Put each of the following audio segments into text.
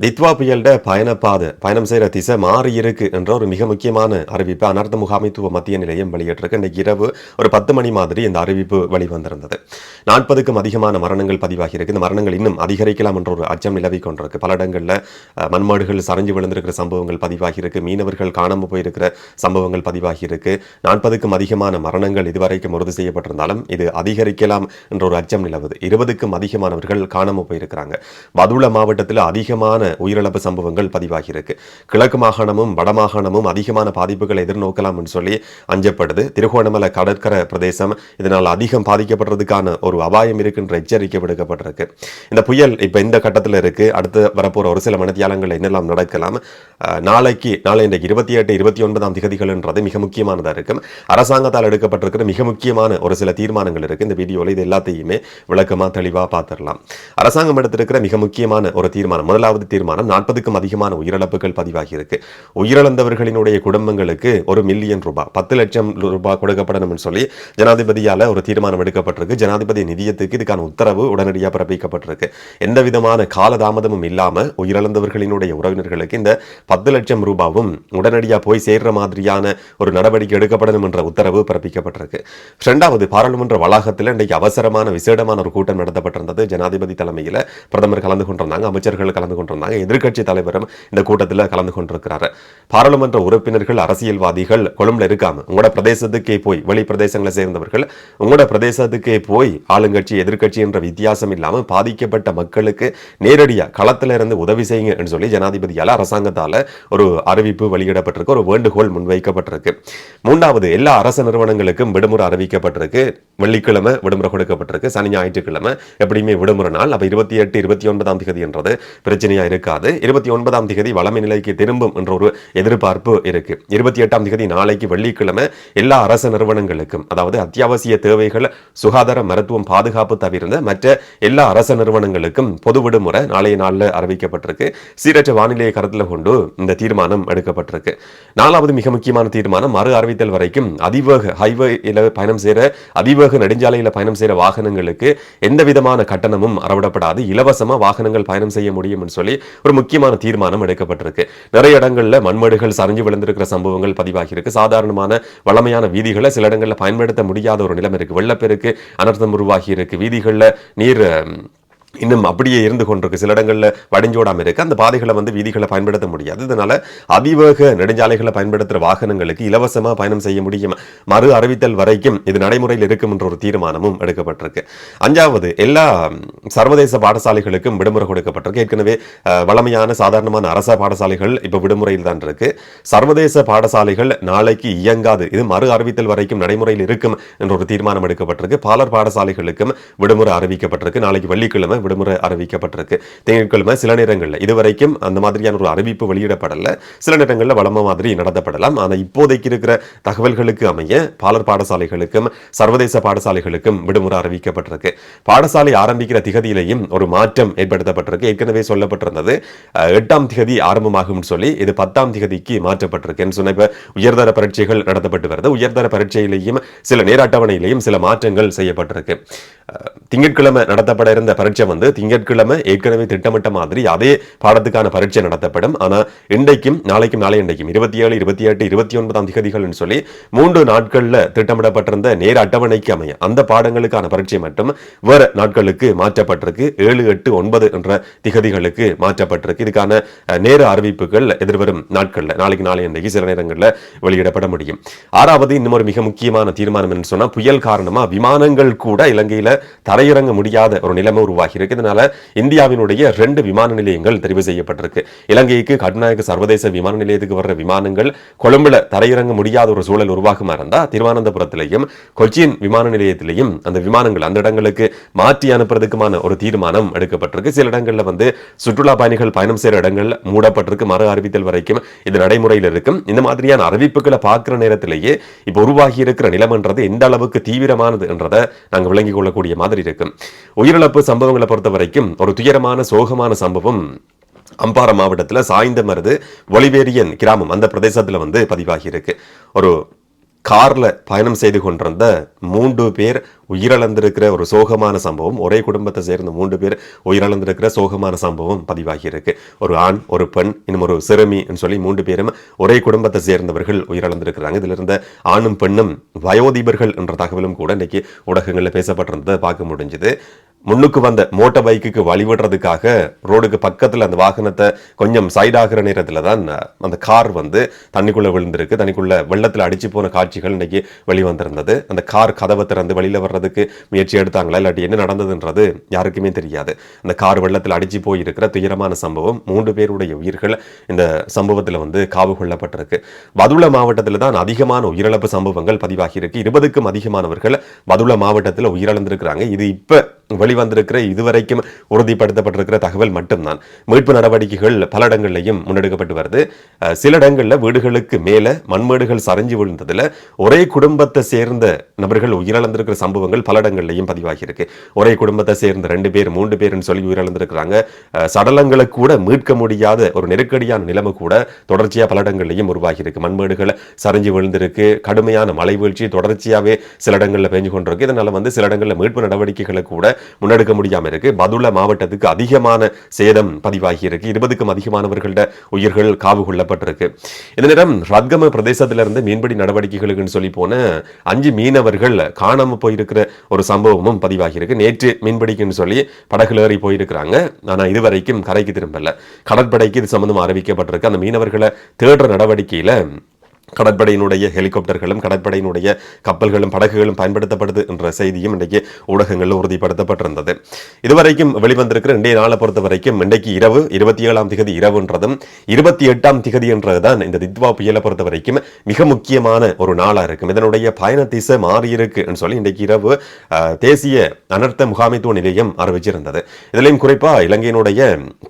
Ditwah புயல்ட பயணப்பாதை பயணம் செய்கிற திசை மாறி இருக்கு என்ற ஒரு மிக முக்கியமான அறிவிப்பு அனர்த்த முகாமைத்துவ மத்திய நிலையம் வெளியிட்டிருக்கு. இன்றைக்கு இரவு ஒரு பத்து மணி மாதிரி இந்த அறிவிப்பு வெளிவந்திருந்தது. நாற்பதுக்கும் அதிகமான மரணங்கள் பதிவாகி இருக்கு. இந்த மரணங்கள் இன்னும் அதிகரிக்கலாம் என்ற ஒரு அச்சம் நிலவி கொண்டிருக்கு. பல இடங்களில் மண்மாடுகள் சரிஞ்சு விழுந்திருக்கிற சம்பவங்கள் பதிவாகி இருக்கு. மீனவர்கள் காணாமல் போயிருக்கிற சம்பவங்கள் பதிவாகி இருக்கு. நாற்பதுக்கும் அதிகமான மரணங்கள் இதுவரைக்கும் உறுதி செய்யப்பட்டிருந்தாலும் இது அதிகரிக்கலாம் என்ற ஒரு அச்சம் நிலவுது. இருபதுக்கும் அதிகமானவர்கள் காணாமல் போயிருக்கிறாங்க. பதுள மாவட்டத்தில் அதிகமான உயிரிழப்பு சம்பவங்கள் பதிவாகியிருக்கு. கிழக்கு மாகாணமும் வடமாகாணமும் அதிகமான பாதிப்புகளை எதிர்நோக்கலாம் என்று சொல்லி அஞ்சப்படுது. திருகோணமலை கடற்கரை பிரதேசம் இதனால் அதிகம் பாதிக்கப்படுறதுக்கான ஒரு அபாயம் இருக்குன்ற எச்சரிக்கை விடுக்கப்பட்டிருக்கு. இந்த புயல் இப்போ இந்த கட்டத்தில் இருக்கு. அடுத்து வரப்போற ஒரு சில மணித்தியாலங்களில் என்னெல்லாம் நடக்கலாம்? நாளைக்கு நாளை இன்றைக்கு இருபத்தி எட்டு இருபத்தி ஒன்பதாம் திகதிகள்ன்றது மிக முக்கியமானதாக இருக்கும். அரசாங்கத்தால் எடுக்கப்பட்டிருக்கிற மிக முக்கியமான ஒரு சில தீர்மானங்கள் இருக்கு. இந்த வீடியோவில் இது எல்லாத்தையுமே விளக்கமா தெளிவா பார்த்துடலாம். அரசாங்கம் எடுத்திருக்கிற மிக முக்கியமான ஒரு தீர்மானம் முதலாவது தீர்மானம் நாற்பதுக்கும் அதிகமான உயிரிழப்புகள் பதிவாகி இருக்கு உயிரிழந்தவர்களினுடைய குடும்பங்களுக்கு ஒரு மில்லியன் ரூபாய் பத்து லட்சம் ரூபாய் கொடுக்கப்படணும்னு சொல்லி ஜனாதிபதியால் ஒரு தீர்மானம் எடுக்கப்பட்டிருக்கு. ஜனாதிபதி நிதியத்துக்கு இதுக்கான உத்தரவு உடனடியாக பிறப்பிக்கப்பட்டிருக்கு. எந்த விதமான காலதாமதமும் இல்லாம உயிரிழந்தவர்களினுடைய உறவினர்களுக்கு இந்த பத்து லட்சம் ரூபாவும் உடனடியாக போய் சேர்ற மாதிரியான ஒரு நடவடிக்கை எடுக்கப்படணும் என்ற உத்தரவு பிறப்பிக்கப்பட்டிருக்கு. இரண்டாவது பாராளுமன்ற வளாகத்தில் இன்றைக்கு அவசரமான விசேடமான ஒரு கூட்டம் நடத்தப்பட்டிருந்தது. ஜனாதிபதி தலைமையில் பிரதமர் கலந்து கொண்டிருந்தாங்க அமைச்சர்கள் கலந்து கொண்டிருந்தாங்க. எதிர்க்கட்சி தலைவரும் இந்த கூட்டத்தில் கலந்து கொண்டிருக்கிறாரு. பாராளுமன்ற உறுப்பினர்கள் அரசியல்வாதிகள் கொழும்புல இருக்காம உங்களோட பிரதேசத்துக்கே போய் வெளி பிரதேசங்களை சேர்ந்தவர்கள் உங்களோட பிரதேசத்துக்கே போய் ஆளுங்கட்சி எதிர்கட்சி என்ற வித்தியாசம் இல்லாமல் பாதிக்கப்பட்ட மக்களுக்கு நேரடியாக களத்தில் இருந்து உதவி செய்யுங்க சொல்லி ஜனாதிபதியால் அரசாங்கத்தால் ஒரு அறிவிப்பு வெளியிடப்பட்டிருக்கு ஒரு வேண்டுகோள் முன்வைக்கப்பட்டிருக்கு. மூன்றாவது எல்லா அரசு நிறுவனங்களுக்கும் விடுமுறை அறிவிக்கப்பட்டிருக்கு. வெள்ளிக்கிழமை விடுமுறை கொடுக்கப்பட்டிருக்கு. சனி ஞாயிற்றுக்கிழமை எப்படியுமே விடுமுறை நாள். அப்போ இருபத்தி எட்டு இருபத்தி ஒன்பதாம் திகதி என்றது பிரச்சனையா இருக்காது. இருபத்தி ஒன்பதாம் திகதி வளமை நிலைக்கு திரும்பும் என்ற ஒரு எதிர்பார்ப்பு இருக்கு. இருபத்தி எட்டாம் திகதி நாளைக்கு வெள்ளிக்கிழமை எல்லா அரசு நிறுவனங்களுக்கும் அதாவது அத்தியாவசிய தேவைகள் சுகாதார மருத்துவம் பாதுகாப்பு தவிர்ந்த மற்ற எல்லா அரசு நிறுவனங்களுக்கும் பொது விடுமுறை நாளைய நாளில் அறிவிக்கப்பட்டிருக்கு. சீரற்ற வானிலையை கருத்தில் கொண்டு இந்த தீர்மானம் எடுக்கப்பட்டிருக்கு. நாலாவது மிக முக்கியமான தீர்மானம் மறு அறிவித்தல் வரைக்கும் அதிவேக ஹைவேயில் பயணம் செய்கிற அதிவேக நெடுஞ்சாலையில் பயணம் செய்கிற வாகனங்களுக்கு எந்த விதமான கட்டணமும் அறவிடப்படாது. இலவசமாக வாகனங்கள் பயணம் செய்ய முடியும்னு சொல்லி ஒரு முக்கியமான தீர்மானம் எடுக்கப்பட்டிருக்கு. நிறைய இடங்கள்ல மண்மடுகள் சரிஞ்சு விழுந்திருக்கிற சம்பவங்கள் பதிவாகி இருக்கு சாதாரணமான வளமையான வீதிகளை சில இடங்களில் பயன்படுத்த முடியாத ஒரு நிலைமை இருக்கு. வெள்ளப்பெருக்கு அனர்த்தம் உருவாகி இருக்கு வீதிகள்ல நீர் இன்னும் அப்படியே இருந்து கொண்டிருக்கு. சில இடங்களில் வடிஞ்சோடாமல் இருக்குது அந்த பாதைகளை வந்து வீதிகளை பயன்படுத்த முடியாது. இதனால் அதிவேக நெடுஞ்சாலைகளை பயன்படுத்துகிற வாகனங்களுக்கு இலவசமாக பயணம் செய்ய முடியும். மறு அறிவித்தல் வரைக்கும் இது நடைமுறையில் இருக்கும் என்ற ஒரு தீர்மானமும் எடுக்கப்பட்டிருக்கு. அஞ்சாவது எல்லா சர்வதேச பாடசாலைகளுக்கும் விடுமுறை கொடுக்கப்பட்டிருக்கு. ஏற்கனவே வளமையான சாதாரணமான அரச பாடசாலைகள் இப்போ விடுமுறையில் தான் இருக்கு. சர்வதேச பாடசாலைகள் நாளைக்கு இயங்காது. இது மறு அறிவித்தல் வரைக்கும் நடைமுறையில் இருக்கும் என்ற ஒரு தீர்மானம் எடுக்கப்பட்டிருக்கு. பாலர் பாடசாலைகளுக்கும் விடுமுறை அறிவிக்கப்பட்டிருக்கு. நாளைக்கு வெள்ளிக்கிழமை விடுமுறை அறிவிக்கப்பட்டிருக்கு. திங்கட்கிழமை சில நேரங்களில் இதுவரைக்கும் அந்த மாதிரியான ஒரு அறிவிப்பு வெளியிடப்படலை. சில நேரங்களில் வளம மாதிரி நடத்தப்படலாம். ஆனால் இப்போதைக்கு இருக்கிற தகவல்களுக்கு அமைய பாலர் பாடசாலைகளுக்கும் சர்வதேச பாடசாலைகளுக்கும் விடுமுறை அறிவிக்கப்பட்டிருக்கு. பாடசாலை ஆரம்பிக்கிற திகதியிலையும் ஒரு மாற்றம் ஏற்படுத்தப்பட்டிருக்கு. ஏற்கனவே சொல்லப்பட்டிருந்தது எட்டாம் திகதி ஆரம்பமாகும் சொல்லி இது பத்தாம் திகதிக்கு மாற்றப்பட்டிருக்கு சொன்ன இப்ப உயர்தர பரீட்சைகள் நடத்தப்பட்டு வருது. உயர்தர பரீட்சையிலையும் சில நேர அட்டவணையிலையும் சில மாற்றங்கள் செய்யப்பட்டிருக்கு. திங்கட்கிழமை நடத்தப்பட இருந்த பரீட்சை வந்து திங்கட்கிழமை ஏற்கனவே திட்டமிட்ட மாதிரி அதே பாடத்துக்கான பரீட்சை நடத்தப்படும். ஆனால் இன்றைக்கும் நாளைக்கும் நாளை இன்றைக்கும் இருபத்தி ஏழு இருபத்தி எட்டு இருபத்தி ஒன்பதாம் திகதிகள்னு சொல்லி மூன்று நாட்களில் திட்டமிடப்பட்டிருந்த நேர அட்டவணைக்கு அமைய அந்த பாடங்களுக்கான பரீட்சை மட்டும் வேறு நாட்களுக்கு மாற்றப்பட்டிருக்கு. ஏழு எட்டு ஒன்பது என்ற திகதிகளுக்கு மாற்றப்பட்டிருக்கு. இதுக்கான நேர அறிவிப்புகள் எதிர்வரும் நாட்களில் நாளைக்கு நாளை இன்றைக்கு சில நேரங்களில் வெளியிடப்பட முடியும். ஆறாவது இன்னும் ஒரு மிக முக்கியமான தீர்மானம் என்று சொன்னால் புயல் காரணமாக விமானங்கள் கூட இலங்கையில் தரையிறங்க முடியாத ஒரு நிலைமை உருவாகிறது இருக்கு இதனால இந்தியாவினுடைய ரெண்டு விமான நிலையங்கள் தெரிவு செய்யப்பட்டிருக்கு. இலங்கைக்கு கட்டுநாயக்க சர்வதேச விமான நிலையத்துக்கு வர்ற விமானங்கள் கொழும்புல தரையிறங்க முடியாத ஒரு சூழல் உருவாகுமா இருந்தா திருவனந்தபுரத்திலையும் கொச்சின் விமான நிலையத்திலையும் அந்த விமானங்கள் அந்த இடங்களுக்கு மாற்றி அனுப்புறதுக்குமான ஒரு தீர்மானம் எடுக்கப்பட்டிருக்கு. சில இடங்கள்ல வந்து சுற்றுலா பயணிகள் பயணம் செய்யற இடங்கள் மூடப்பட்டிருக்கு. மறு அறிவித்தல் வரைக்கும் இது நடைமுறையில் இருக்கும். இந்த மாதிரியான அறிவிப்புகளை பார்க்கிற நேரத்திலேயே இப்போ உருவாகி இருக்கிற நிலமன்றது எந்த அளவுக்கு தீவிரமானது என்றதை நாங்கள் விளங்கிக் கொள்ளக்கூடிய மாதிரி இருக்கும். உயிரிழப்பு சம்பவங்களை பொறுத்த வரைக்கும் ஒரு துயரமான சோகமான சம்பவம். அம்பாறை மாவட்டத்தில் சாய்ந்தமருது ஒளிவேரியன் கிராமம் அந்த பிரதேசத்தில் வந்து பதிவாகி இருக்கு ஒரு கார்ல பயணம் செய்து கொண்டிருந்த மூன்று பேர் உயிரிழந்திருக்கிற ஒரு சோகமான சம்பவம். ஒரே குடும்பத்தை சேர்ந்த மூன்று பேர் உயிரிழந்திருக்கிற சோகமான சம்பவம் பதிவாகி இருக்கு ஒரு ஆண் ஒரு பெண் இன்னும் ஒரு சிறுமின்னு சொல்லி மூன்று பேரும் ஒரே குடும்பத்தை சேர்ந்தவர்கள் உயிரிழந்திருக்கிறாங்க. இதில் இருந்த ஆணும் பெண்ணும் வயோதிபர்கள் என்ற தகவலும் கூட இன்னைக்கு ஊடகங்களில் பேசப்பட்டிருந்ததை பார்க்க முடிஞ்சது. முன்னுக்கு வந்த மோட்டார் பைக்குக்கு வழிவிடுறதுக்காக ரோடுக்கு பக்கத்தில் அந்த வாகனத்தை கொஞ்சம் சைட் ஆகிற நேரத்தில் தான் அந்த கார் வந்து தண்ணிக்குள்ள விழுந்திருக்கு. தண்ணிக்குள்ளே வெள்ளத்தில் அடிச்சு போன காட்சிகள் இன்னைக்கு வெளிவந்திருந்தது. அந்த கார் கதவை திறந்து வெளியில பண்ணுறதுக்கு முயற்சி எடுத்தாங்களா இல்லாட்டி என்ன நடந்ததுன்றது யாருக்குமே தெரியாது. அந்த கார் வெள்ளத்தில் அடிச்சு போயிருக்கிற துயரமான சம்பவம் மூன்று பேருடைய உயிர்கள் இந்த சம்பவத்தில் வந்து காவு கொள்ளப்பட்டிருக்கு. வதுள மாவட்டத்தில் தான் அதிகமான உயிரிழப்பு சம்பவங்கள் பதிவாகியிருக்கு. இருபதுக்கும் அதிகமானவர்கள் வதுள மாவட்டத்தில் உயிரிழந்திருக்கிறாங்க. இது இப்போ வெளிவந்திருக்கிற இதுவரைக்கும் உறுதிப்படுத்தப்பட்டிருக்கிற தகவல் மட்டும்தான். மீட்பு நடவடிக்கைகள் பல இடங்கள்லையும் முன்னெடுக்கப்பட்டு வருது. சில இடங்களில் வீடுகளுக்கு மேலே மண்மேடுகள் சரிஞ்சு விழுந்ததில் ஒரே குடும்பத்தை சேர்ந்த நபர்கள் உயிரிழந்திருக்கிற சம்பவங்கள் சம்பவங்கள் பல இடங்கள்லையும் பதிவாகியிருக்கு. ஒரே குடும்பத்தை சேர்ந்த ரெண்டு பேர் மூன்று பேர்னு சொல்லி உயிரிழந்திருக்கிறாங்க. சடலங்களை கூட மீட்க முடியாத ஒரு நெருக்கடியான நிலைமை கூட தொடர்ச்சியாக பல இடங்கள்லையும் உருவாகியிருக்கு. மண்மேடுகளை சரிஞ்சு விழுந்திருக்கு. கடுமையான மழை வீழ்ச்சி தொடர்ச்சியாகவே சில இடங்களில் பெஞ்சு கொண்டிருக்கு. இதனால் வந்து சில இடங்களில் மீட்பு நடவடிக்கைகளை கூட முன்னெடுக்க முடியாமல் இருக்கு. பதுள மாவட்டத்துக்கு அதிகமான சேதம் பதிவாகியிருக்கு. இருபதுக்கும் அதிகமானவர்களோட உயிர்கள் காவு கொள்ளப்பட்டிருக்கு. இந்த நேரம் ரத்கம பிரதேசத்திலிருந்து மீன்பிடி நடவடிக்கைகளுக்குன்னு சொல்லி போன அஞ்சு மீனவர்கள் காணாமல் போயிருக்க இருக்கிற ஒரு சம்பவமும் பதிவாகியிருக்கு. நேற்று மீன்பிடிக்குன்னு சொல்லி படகுல ஏறி போயிருக்கிறாங்க. ஆனா இதுவரைக்கும் கரைக்கு திரும்பல. கடற்படைக்கு இது சம்பந்தம் அறிவிக்கப்பட்டிருக்கு. அந்த மீனவர்களை தேடுற நடவடிக்கையில் கடற்படையினுடைய ஹெலிகாப்டர்களும் கடற்படையினுடைய கப்பல்களும் படகுகளும் பயன்படுத்தப்படுது என்ற செய்தியும் இன்றைக்கு ஊடகங்களில் உறுதிப்படுத்தப்பட்டிருந்தது. இதுவரைக்கும் வெளிவந்திருக்கிற இன்றைய நாளை பொறுத்த வரைக்கும் இன்றைக்கு இரவு இருபத்தி ஏழாம் திகதி இரவுன்றதும் இருபத்தி எட்டாம் திகதி என்றதுதான் இந்த தித்வா புயலை பொறுத்த வரைக்கும் மிக முக்கியமான ஒரு நாளாக இருக்கும். இதனுடைய பயண திசை மாறி இருக்குன்னு சொல்லி இன்றைக்கு இரவு தேசிய அனர்த்த முகாமைத்துவ நிலையம் அறிவிச்சிருந்தது. இதிலையும் குறிப்பாக இலங்கையினுடைய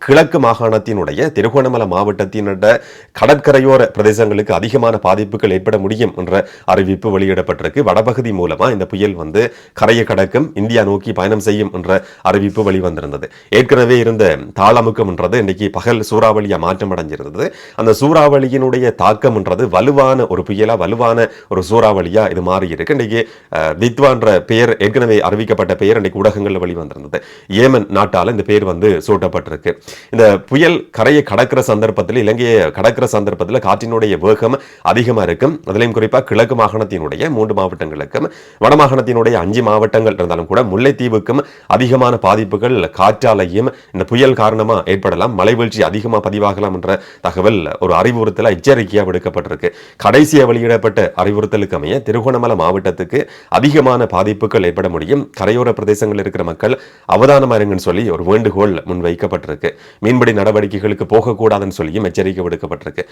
கிழக்கு மாகாணத்தினுடைய திருகோணமலை மாவட்டத்தினுடைய கடற்கரையோர பிரதேசங்களுக்கு அதிகமான பாதிப்புகள் ஏற்பட முடியும் என்ற அறிவிப்பு வெளியிடப்பட்டிருக்கு. வடபகுதி மூலமா இந்த புயல் வந்து கரையை கடக்கும் இந்தியா நோக்கி பயணம் செய்யும் என்ற அறிவிப்பு வெளிவந்திருந்தது. ஏற்கனவே இருந்த தாளமுக்கம் என்றது இன்னைக்கு பகல் சூறாவளியா மாற்றம் அடைஞ்சிருந்தது. அந்த சூறாவளியினுடைய தாக்கம் என்றது வலுவான ஒரு புயலா வலுவான ஒரு சூறாவளியா இது மாறி இருக்கு இன்னைக்கு தித்வான்ற பெயர் ஏற்கனவே அறிவிக்கப்பட்ட பெயர் இன்னைக்கு ஊடகங்கள்ல வெளிவந்திருந்தது. ஏமன் நாட்டால இந்த பெயர் வந்து சூட்டப்பட்டிருக்கு. இந்த புயல் கரையை கடக்கிற சந்தர்ப்பத்தில் இலங்கையை கடக்கிற சந்தர்ப்பத்தில் காற்றினுடைய வேகம் அதிக அதிகமாக இருக்கும். அதிலையும் குறிப்பாக கிழக்கு மாகாணத்தினுடைய மூன்று மாவட்டங்களுக்கும் வடமாகாணத்தினுடைய அஞ்சு மாவட்டங்கள் இருந்தாலும் கூட முல்லைத்தீவுக்கும் அதிகமான பாதிப்புகள் காற்றாலையும் இந்த புயல் காரணமாக ஏற்படலாம் மழை வீழ்ச்சி அதிகமா பதிவாகலாம் என்ற தகவல் ஒரு அறிவுறுத்தல எச்சரிக்கையாக விடுக்கப்பட்டிருக்கு. கடைசியாக வெளியிடப்பட்ட அறிவுறுத்தலுக்கு அமைய திருகோணமலை மாவட்டத்துக்கு அதிகமான பாதிப்புகள் ஏற்பட முடியும். கரையோர பிரதேசங்களில் இருக்கிற மக்கள் அவதானமாக இருங்கன்னு சொல்லி ஒரு வேண்டுகோள் முன்வைக்கப்பட்டிருக்கு. மீன்பிடி நடவடிக்கைகளுக்கு போகக்கூடாதுன்னு சொல்லியும் எச்சரிக்கை விடுக்கப்பட்டிருக்கு.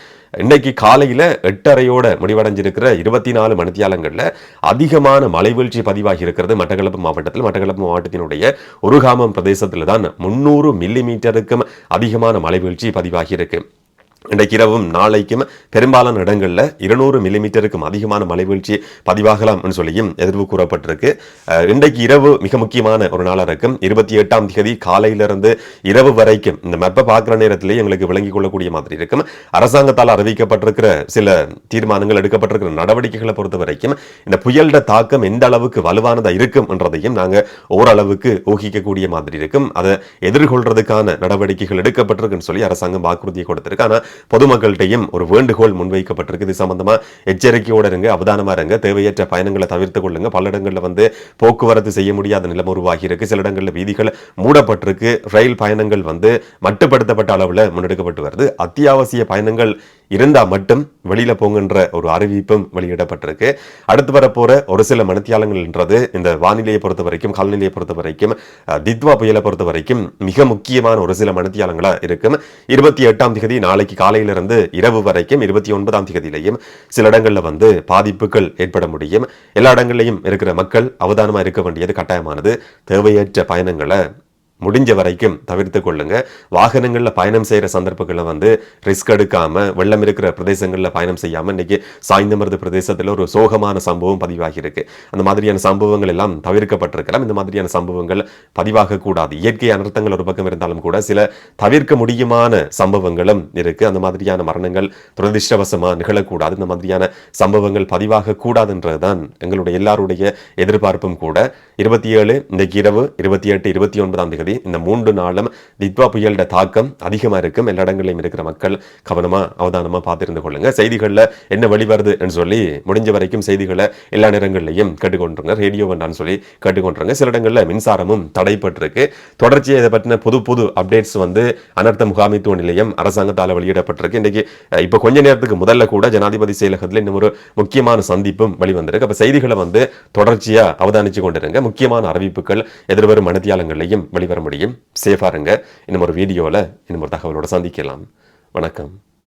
இன்னைக்கு காலையில் எட்டரை எட்டரையோட முடிவடைஞ்சிருக்கிற இருபத்தி நாலு மணித்தியாலங்களில் அதிகமான மழை வீழ்ச்சி பதிவாகி இருக்கிறது மட்டக்களப்பு மாவட்டத்தில். மட்டக்களப்பு மாவட்டத்தினுடைய ஒருகாமம் பிரதேசத்தில் தான் முன்னூறு மில்லி மீட்டருக்கும் அதிகமான மழை வீழ்ச்சி பதிவாகி இருக்கு. இன்றைக்கு இரவும் நாளைக்கும் பெரும்பாலான இடங்களில் இருநூறு மில்லிமீட்டருக்கும் அதிகமான மழை வீழ்ச்சி பதிவாகலாம் சொல்லியும் எதிர்வு கூறப்பட்டிருக்கு. இன்றைக்கு இரவு மிக முக்கியமான ஒரு நாளாக இருக்கும். இருபத்தி எட்டாம் தேதி காலையிலிருந்து இரவு வரைக்கும் இந்த மெப்பை பார்க்குற நேரத்திலேயே எங்களுக்கு விளங்கிக் கொள்ளக்கூடிய மாதிரி இருக்கும். அரசாங்கத்தால் அறிவிக்கப்பட்டிருக்கிற சில தீர்மானங்கள் எடுக்கப்பட்டிருக்கிற நடவடிக்கைகளை பொறுத்த வரைக்கும் இந்த புயலிட தாக்கம் எந்த அளவுக்கு வலுவானதாக இருக்கும் என்றதையும் நாங்கள் ஓரளவுக்கு ஊகிக்கக்கூடிய மாதிரி இருக்கும். அதை எதிர்கொள்றதுக்கான நடவடிக்கைகள் எடுக்கப்பட்டிருக்குன்னு சொல்லி அரசாங்கம் வாக்குறுதியை கொடுத்திருக்கு. ஆனால் பொதுமக்கள்கிட்டையும் ஒரு வேண்டுகோள் முன்வைக்கப்பட்டிருக்கு. இது சம்பந்தமா எச்சரிக்கையோட இருங்க அவதானமா இருங்க தேவையற்ற பயணங்களை தவிர்த்து கொள்ளுங்க. பல இடங்களில் வந்து போக்குவரத்து செய்ய முடியாத நிலம் உருவாகி இருக்கு சில இடங்களில் வீதிகள் மூடப்பட்டிருக்கு. ரயில் பயணங்கள் வந்து மட்டுப்படுத்தப்பட்ட அளவில் முன்னெடுக்கப்பட்டு வருது. அத்தியாவசிய பயணங்கள் இருந்தால் மட்டும் வெளியில் போங்கன்ற ஒரு அறிவிப்பும் வெளியிடப்பட்டிருக்கு. அடுத்து வரப்போகிற ஒரு சில மணித்தியாலங்கள்ன்றது இந்த வானிலையை பொறுத்த வரைக்கும் கால்நிலையை பொறுத்த வரைக்கும் தித்வா புயலை பொறுத்த வரைக்கும் மிக முக்கியமான ஒரு சில மணித்தியாலங்களா இருக்கும். இருபத்தி எட்டாம் தேதி நாளைக்கு காலையிலிருந்து இரவு வரைக்கும் இருபத்தி ஒன்பதாம் தேதியிலையும் சில இடங்களில் வந்து பாதிப்புகள் ஏற்பட முடியும். எல்லா இடங்கள்லையும் இருக்கிற மக்கள் அவதானமாக இருக்க வேண்டியது கட்டாயமானது. தேவையற்ற பயணங்களை முடிஞ்ச வரைக்கும் தவிர்த்து கொள்ளுங்க. வாகனங்களில் பயணம் செய்கிற சந்தர்ப்பங்களை வந்து ரிஸ்க் எடுக்காமல் வெள்ளம் இருக்கிற பிரதேசங்களில் பயணம் செய்யாமல் இன்னைக்கு சாய்ந்தமருது பிரதேசத்தில் ஒரு சோகமான சம்பவம் பதிவாகியிருக்கு. அந்த மாதிரியான சம்பவங்கள் எல்லாம் தவிர்க்கப்பட்டிருக்கலாம். இந்த மாதிரியான சம்பவங்கள் பதிவாகக்கூடாது. இயற்கை அனர்த்தங்கள் ஒரு பக்கம் இருந்தாலும் கூட சில தவிர்க்க முடியுமான சம்பவங்களும் இருக்கு. அந்த மாதிரியான மரணங்கள் துரதிருஷ்டவசமாக நிகழக்கூடாது. இந்த மாதிரியான சம்பவங்கள் பதிவாகக்கூடாதுன்றதுதான் எங்களுடைய எல்லாருடைய எதிர்பார்ப்பும் கூட. இருபத்தி ஏழு இன்றைக்கு இரவு இருபத்தி எட்டு இருபத்தி ஒன்பதாம் தேதி மாதிரி இந்த மூன்று நாளும் தித்வா புயலோட தாக்கம் அதிகமாக இருக்கும். எல்லா இடங்களிலும் இருக்கிற மக்கள் கவனமாக அவதானமாக பார்த்துருந்து கொள்ளுங்கள் செய்திகளில் என்ன வெளிவருது சொல்லி முடிஞ்ச வரைக்கும் செய்திகளை எல்லா நேரங்கள்லையும் கேட்டுக்கொண்டுருங்க. ரேடியோ வேண்டான்னு சொல்லி கேட்டுக்கொண்டுருங்க. சில இடங்களில் மின்சாரமும் தடைப்பட்டிருக்கு. தொடர்ச்சியாக இதை பற்றின புது புது அப்டேட்ஸ் வந்து அனர்த்த முகாமித்துவ நிலையம் அரசாங்கத்தால் வெளியிடப்பட்டிருக்கு. இன்னைக்கு இப்போ கொஞ்ச நேரத்துக்கு முதல்ல கூட ஜனாதிபதி செயலகத்தில் இன்னும் ஒரு முக்கியமான சந்திப்பும் வெளிவந்திருக்கு. அப்போ செய்திகளை வந்து தொடர்ச்சியாக அவதானித்து கொண்டிருங்க. முக்கியமான அறிவிப்புகள் எதிர்வரும் மனத்தியாலங்களையும் வெளிவர முடியும். சேஃபா இருங்க இன்னும் ஒரு வீடியோவில் இன்னும் ஒரு தகவலோட சந்திக்கலாம். வணக்கம்.